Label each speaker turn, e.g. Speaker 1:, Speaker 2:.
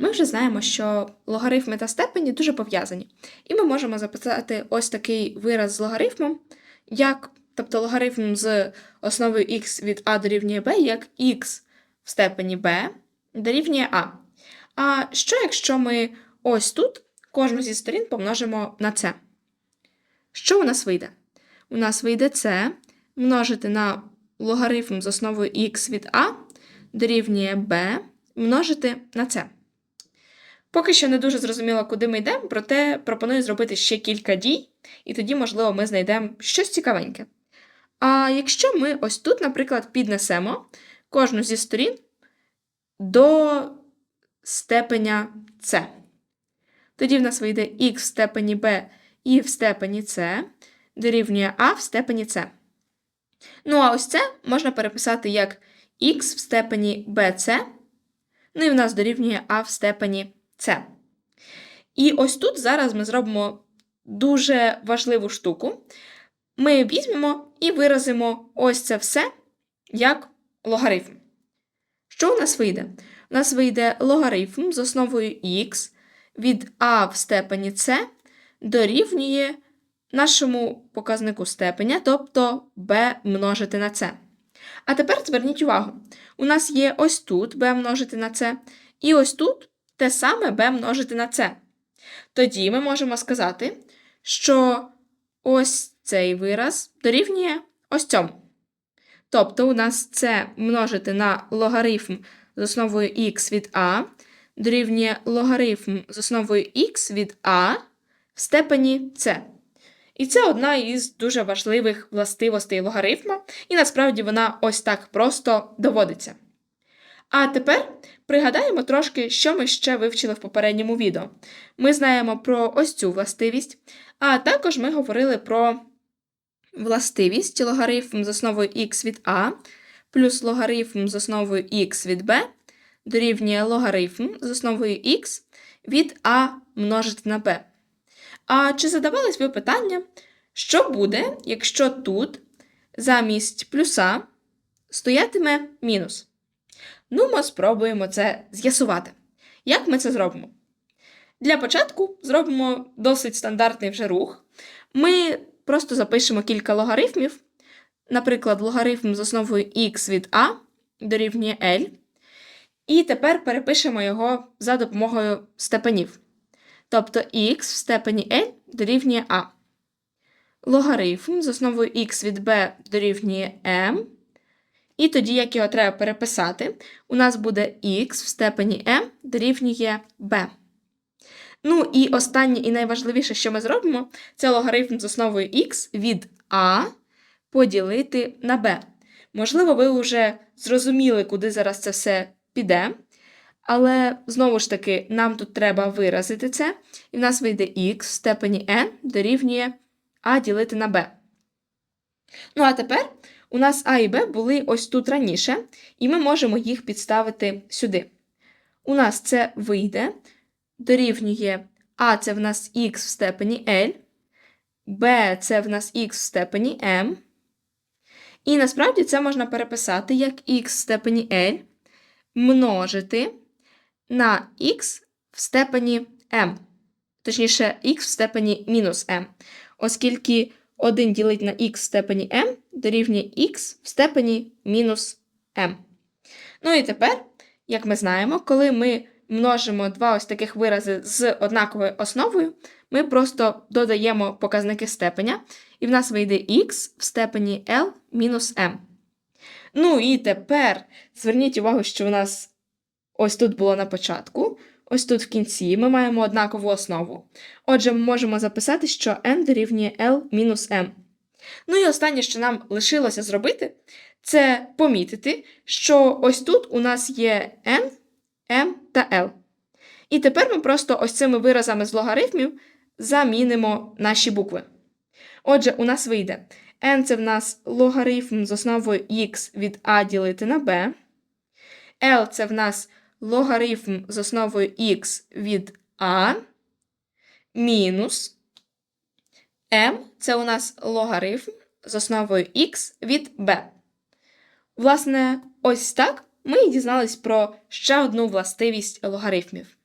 Speaker 1: Ми вже знаємо, що логарифми та степені дуже пов'язані. І ми можемо записати ось такий вираз з логарифмом, як, тобто логарифм з основою х від а дорівнює b, як х в степені b дорівнює а. А що, якщо ми ось тут кожну зі сторін помножимо на це? Що у нас вийде? У нас вийде це множити на логарифм з основою х від а дорівнює b множити на це. Поки що не дуже зрозуміло, куди ми йдемо, проте пропоную зробити ще кілька дій, і тоді, можливо, ми знайдемо щось цікавеньке. А якщо ми ось тут, наприклад, піднесемо кожну зі сторін до степеня c, тоді в нас вийде х в степені b і в степені c дорівнює а в степені c. Ну, а ось це можна переписати як х в степені bc, ну і в нас дорівнює а в степені c. І ось тут зараз ми зробимо дуже важливу штуку. Ми візьмемо і виразимо ось це все як логарифм. Що у нас вийде? У нас вийде логарифм з основою х від а в степені c дорівнює нашому показнику степеня, тобто b множити на c. А тепер зверніть увагу, у нас є ось тут b множити на c, і ось тут те саме b множити на c. Тоді ми можемо сказати, що ось цей вираз дорівнює ось цьому. Тобто у нас це множити на логарифм з основою х від а дорівнює логарифм з основою х від а в степені c. І це одна із дуже важливих властивостей логарифма, і насправді вона ось так просто доводиться. А тепер пригадаємо трошки, що ми ще вивчили в попередньому відео. Ми знаємо про ось цю властивість, а також ми говорили про властивість логарифм з основою х від а плюс логарифм з основою х від b дорівнює логарифм з основою х від а множити на b. А чи задавались ви питання, що буде, якщо тут замість плюса стоятиме мінус? Ну, ми спробуємо це з'ясувати. Як ми це зробимо? Для початку зробимо досить стандартний вже рух. Ми просто запишемо кілька логарифмів, наприклад, логарифм з основою х від а дорівнює L. І тепер перепишемо його за допомогою степенів. Тобто х в степені L дорівнює А. Логарифм з основою х від b дорівнює m. І тоді, як його треба переписати, у нас буде х в степені m дорівнює b. Ну і останнє і найважливіше, що ми зробимо, це логарифм з основою х від a поділити на b. Можливо, ви вже зрозуміли, куди зараз це все піде. Але знову ж таки, нам тут треба виразити це, і в нас вийде х в степені n дорівнює а ділити на b. Ну, а тепер у нас а і b були ось тут раніше, і ми можемо їх підставити сюди. У нас це вийде, дорівнює а це в нас х в степені L, b це в нас х в степені m. І насправді це можна переписати як х в степені L множити на х в степені m, точніше, х в степені мінус m, оскільки 1 ділить на х в степені m дорівнює х в степені мінус m. Ну і тепер, як ми знаємо, коли ми множимо два ось таких вирази з однаковою основою, ми просто додаємо показники степеня, і в нас вийде х в степені L мінус m. Ну і тепер зверніть увагу, що у нас ось тут було на початку, ось тут в кінці ми маємо однакову основу. Отже, ми можемо записати, що n дорівнює L мінус m. Ну і останнє, що нам лишилося зробити, це помітити, що ось тут у нас є n, m та l. І тепер ми просто ось цими виразами з логарифмів замінимо наші букви. Отже, у нас вийде n це в нас логарифм з основою х від a ділити на b. L це в нас логарифм з основою х від а мінус m це у нас логарифм з основою х від b. Власне, ось так ми і дізнались про ще одну властивість логарифмів.